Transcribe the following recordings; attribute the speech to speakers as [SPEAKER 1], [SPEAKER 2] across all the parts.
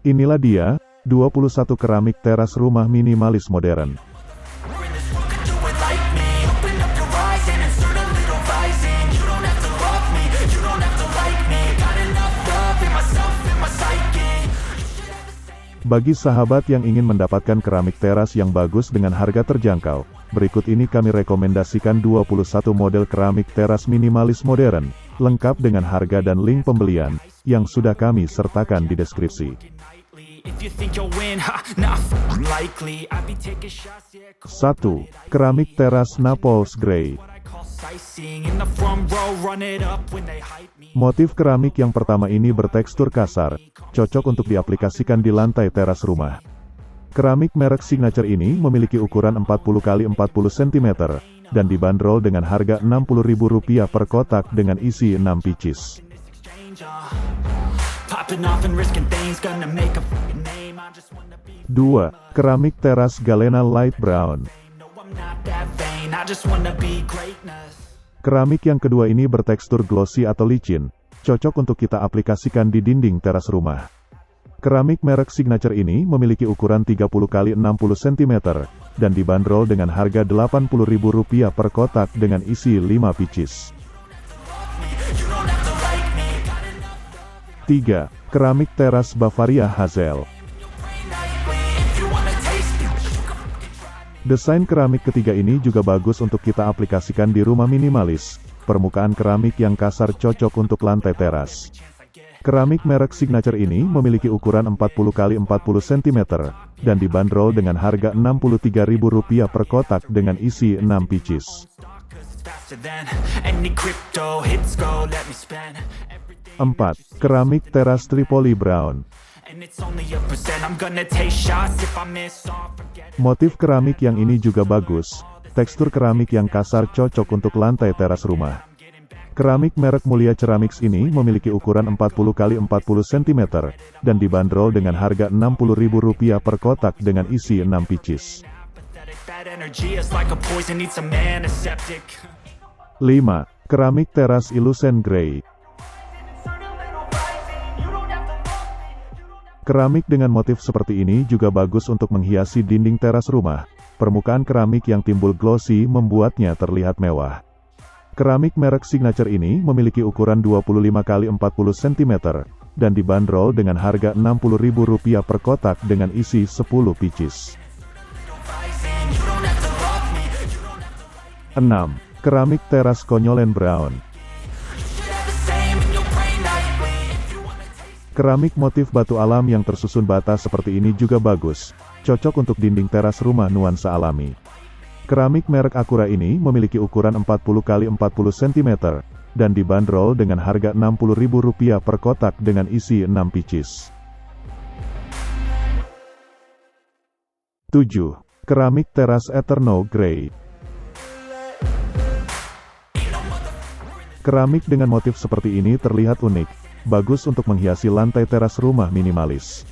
[SPEAKER 1] Inilah dia, 21 keramik teras rumah minimalis modern. Bagi sahabat yang ingin mendapatkan keramik teras yang bagus dengan harga terjangkau, berikut ini kami rekomendasikan 21 model keramik teras minimalis modern, lengkap dengan harga dan link pembelian, yang sudah kami sertakan di deskripsi. 1. Keramik teras Naples Grey Motif keramik yang pertama ini bertekstur kasar, cocok untuk diaplikasikan di lantai teras rumah. Keramik merek signature ini memiliki ukuran 40 x 40 cm, dan dibanderol dengan harga Rp60.000 per kotak dengan isi 6 pieces. 2. Keramik teras Galena Light Brown Keramik yang kedua ini bertekstur glossy atau licin, cocok untuk kita aplikasikan di dinding teras rumah. Keramik merek signature ini memiliki ukuran 30 x 60 cm, dan dibanderol dengan harga Rp80.000 per kotak dengan isi 5 pieces. 3. Keramik teras Bavaria Hazel Desain keramik ketiga ini juga bagus untuk kita aplikasikan di rumah minimalis. Permukaan keramik yang kasar cocok untuk lantai teras. Keramik merek signature ini memiliki ukuran 40 x 40 cm, dan dibanderol dengan harga Rp63.000 per kotak dengan isi 6 pieces. 4. Keramik teras Tripoli Brown Motif keramik yang ini juga bagus. Tekstur keramik yang kasar cocok untuk lantai teras rumah. Keramik merek Mulia Ceramics ini memiliki ukuran 40 x 40 cm, dan dibanderol dengan harga Rp60.000 per kotak dengan isi 6 pieces. 5. Keramik teras Illusion Grey Keramik dengan motif seperti ini juga bagus untuk menghiasi dinding teras rumah. Permukaan keramik yang timbul glossy membuatnya terlihat mewah. Keramik merek signature ini memiliki ukuran 25 x 40 cm, dan dibanderol dengan harga Rp60.000 per kotak dengan isi 10 pieces.
[SPEAKER 2] Rising, you don't have to love me You don't have
[SPEAKER 1] 6. Keramik teras Konyolen Brown Keramik motif batu alam yang tersusun bata seperti ini juga bagus, cocok untuk dinding teras rumah nuansa alami. Keramik merek Akura ini memiliki ukuran 40 x 40 cm, dan dibanderol dengan harga Rp60.000 per kotak dengan isi 6 pieces. 7. Keramik teras Eterno Grey Keramik dengan motif seperti ini terlihat unik, bagus untuk menghiasi lantai teras rumah minimalis.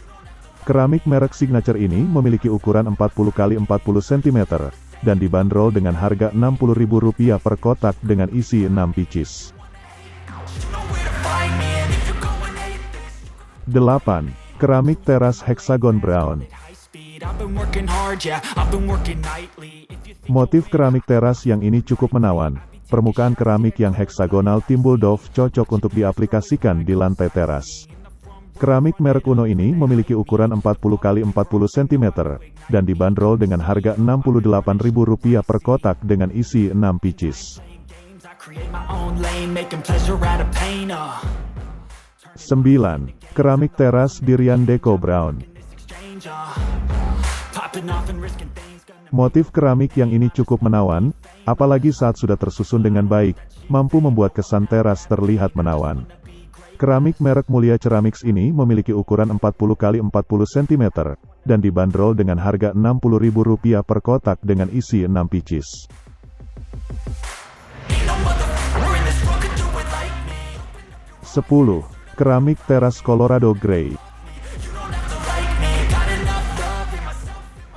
[SPEAKER 1] Keramik merek signature ini memiliki ukuran 40 x 40 cm, dan dibanderol dengan harga Rp60.000 per kotak dengan isi 6 pieces.
[SPEAKER 2] know where to find me And if you're going hate
[SPEAKER 1] 8. Keramik teras Hexagon Brown Motif keramik teras yang ini cukup menawan. Permukaan keramik yang heksagonal timbul dove cocok untuk diaplikasikan di lantai teras. Keramik merek Uno ini memiliki ukuran 40 x 40 cm, dan dibanderol dengan harga Rp68.000 per kotak dengan isi 6 pieces.
[SPEAKER 2] games I create my own lane Making pleasure out of pain, uh
[SPEAKER 1] 9. Keramik teras Dirian Deco Brown Motif keramik yang ini cukup menawan, apalagi saat sudah tersusun dengan baik, mampu membuat kesan teras terlihat menawan. Keramik merek Mulia Ceramics ini memiliki ukuran 40 x 40 cm, dan dibanderol dengan harga Rp60.000 per kotak dengan isi 6 pieces.
[SPEAKER 2] Ain't no motherfucker in this world could do it like me
[SPEAKER 1] 10. Keramik teras Colorado Grey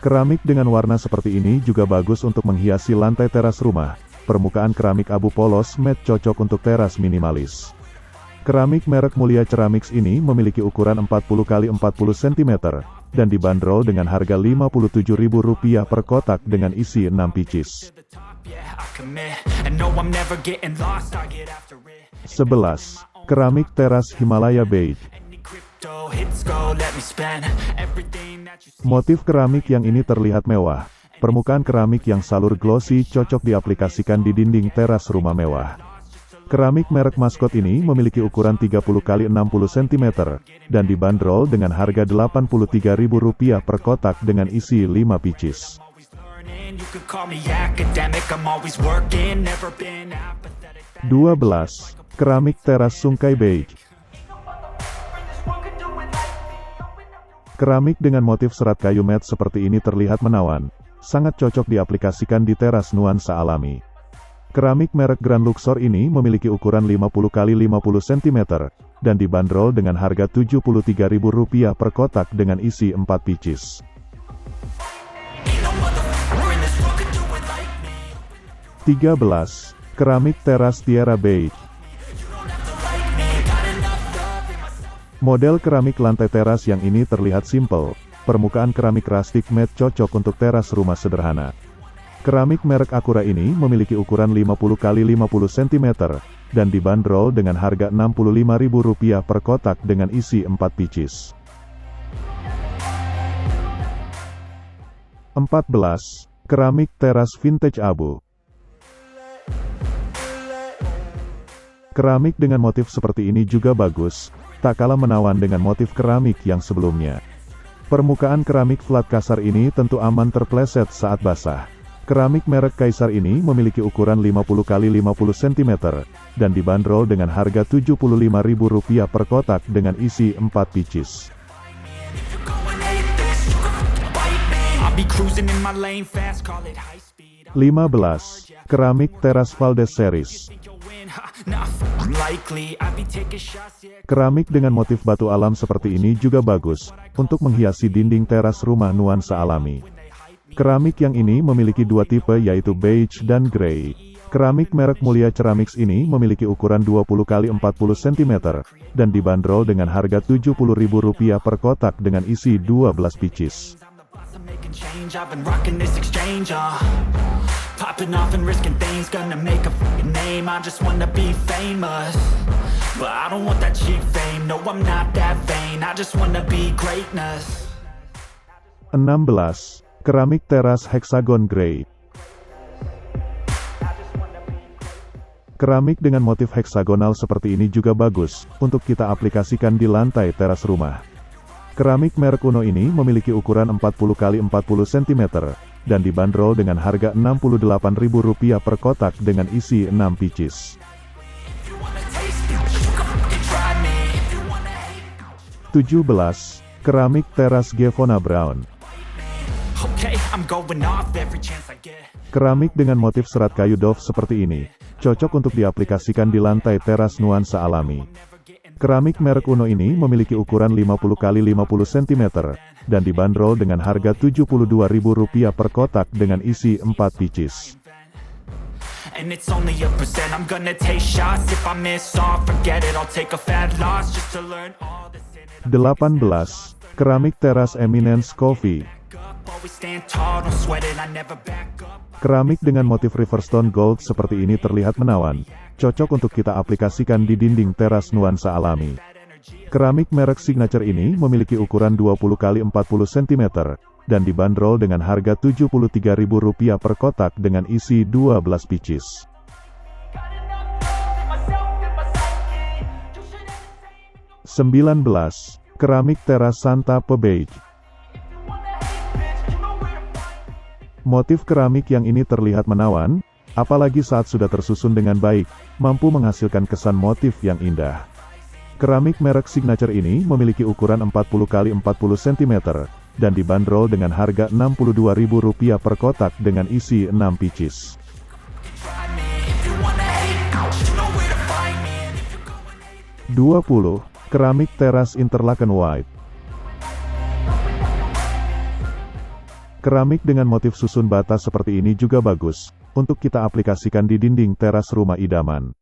[SPEAKER 1] Keramik dengan warna seperti ini juga bagus untuk menghiasi lantai teras rumah. Permukaan keramik abu polos matte cocok untuk teras minimalis. Keramik merek Mulia Ceramics ini memiliki ukuran 40 x 40 cm, dan dibanderol dengan harga Rp57.000 per kotak dengan isi 6 pieces.
[SPEAKER 2] the top, yeah, I commit. And no, I'm never getting lost, I get after it.
[SPEAKER 1] 11. Keramik teras Himalaya Beige. Motif keramik yang ini terlihat mewah. Permukaan keramik yang salur glossy cocok diaplikasikan di dinding teras rumah mewah. Keramik merek maskot ini memiliki ukuran 30 x 60 cm, dan dibanderol dengan harga Rp83.000 per kotak dengan isi 5 pieces.
[SPEAKER 2] Apathetic.
[SPEAKER 1] 12. Keramik teras Sungkai Beige. Keramik dengan motif serat kayu matte seperti ini terlihat menawan, sangat cocok diaplikasikan di teras nuansa alami. Keramik merek Grand Luxor ini memiliki ukuran 50 x 50 cm, dan dibanderol dengan harga Rp73.000 per kotak dengan isi 4 pieces.
[SPEAKER 2] Ain't no motherfucker in this world could do it like me.
[SPEAKER 1] 13. Keramik teras Tierra Beige. Model keramik lantai teras yang ini terlihat simpel, permukaan keramik rustic matte cocok untuk teras rumah sederhana. Keramik merek Acura ini memiliki ukuran 50 x 50 cm, dan dibanderol dengan harga Rp65.000 per kotak dengan isi 4 pieces. 14. Keramik teras vintage abu. Keramik dengan motif seperti ini juga bagus, tak kalah menawan dengan motif keramik yang sebelumnya. Permukaan keramik flat kasar ini tentu aman terpleset saat basah. Keramik merek Kaisar ini memiliki ukuran 50 x 50 cm, dan dibanderol dengan harga Rp75.000 per kotak dengan isi 4 pieces.
[SPEAKER 2] Go and hate this, you can f***ing bite me. I'll be cruising in my lane fast, call it high speed.
[SPEAKER 1] 15. Keramik teras Valdez Series.
[SPEAKER 2] Nah.
[SPEAKER 1] Keramik dengan motif batu alam seperti ini juga bagus, untuk menghiasi dinding teras rumah nuansa alami. Keramik yang ini memiliki dua tipe yaitu beige dan grey. Keramik merek Mulia Ceramics ini memiliki ukuran 20 x 40 cm, dan dibanderol dengan harga Rp70.000 per kotak dengan isi 12 pieces.
[SPEAKER 2] Popping off and risking things, gonna make a name. I just wanna be famous. But I don't want that cheap fame, no, I'm not that vain. I just wanna be greatness.
[SPEAKER 1] 16. Keramik teras hexagon grey. Keramik dengan motif heksagonal seperti ini juga bagus, untuk kita aplikasikan di lantai teras rumah. Keramik merek Uno ini memiliki ukuran 40 x 40 cm, dan dibanderol dengan harga Rp68.000 per kotak dengan isi 6 pieces.
[SPEAKER 2] If you wanna taste it, you can f***ing try me. If you wanna hate
[SPEAKER 1] 17. Keramik teras Gevona Brown. Keramik dengan motif serat kayu doff seperti ini, cocok untuk diaplikasikan di lantai teras nuansa alami. Keramik merek Uno ini memiliki ukuran 50 x 50 cm, dan dibanderol dengan harga Rp72.000 per kotak dengan isi 4 pieces.
[SPEAKER 2] And it's only a percent. I'm gonna take shots. If I miss all, forget it. I'll take a fat loss just to learn all that's in it.
[SPEAKER 1] 18. Keramik teras Eminence Coffee. Keramik dengan motif Riverstone Gold seperti ini terlihat menawan, cocok untuk kita aplikasikan di dinding teras nuansa alami. Keramik merek signature ini memiliki ukuran 20 x 40 cm, dan dibanderol dengan harga Rp73.000 per kotak dengan isi 12 pieces. 19. Keramik teras Santa Beige. Motif keramik yang ini terlihat menawan, apalagi saat sudah tersusun dengan baik, mampu menghasilkan kesan motif yang indah. Keramik merek signature ini memiliki ukuran 40 x 40 cm, dan dibanderol dengan harga Rp62.000 per kotak dengan isi 6 pieces.
[SPEAKER 2] Try me. If you wanna hate, you know where to find me. And if you're going
[SPEAKER 1] 20. Keramik teras Interlaken White. Keramik dengan motif susun bata seperti ini juga bagus, untuk kita aplikasikan di dinding teras rumah idaman.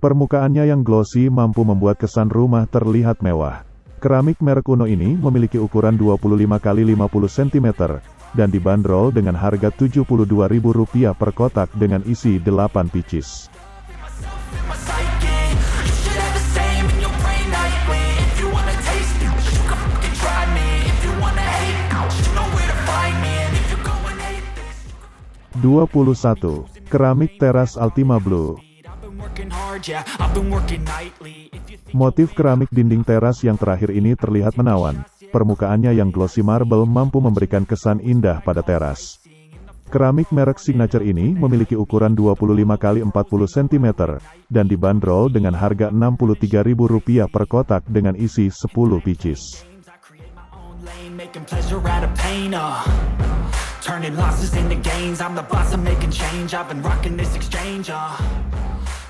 [SPEAKER 1] Permukaannya yang glossy mampu membuat kesan rumah terlihat mewah. Keramik merek kuno ini memiliki ukuran 25 x 50 cm dan dibanderol dengan harga Rp72.000 per kotak dengan isi 8 pieces. 21. Keramik Teras Altima Blue. Motif keramik dinding teras yang terakhir ini terlihat menawan. Permukaannya yang glossy marble mampu memberikan kesan indah pada teras. Keramik merek Signature ini memiliki ukuran 25 x 40 cm, dan dibanderol dengan harga Rp63.000 per kotak dengan isi 10 pieces.
[SPEAKER 2] Turning losses into gains. I'm the boss, I'm making change. I've been rocking this exchange, uh.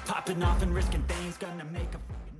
[SPEAKER 2] Popping off and risking things. Gonna make a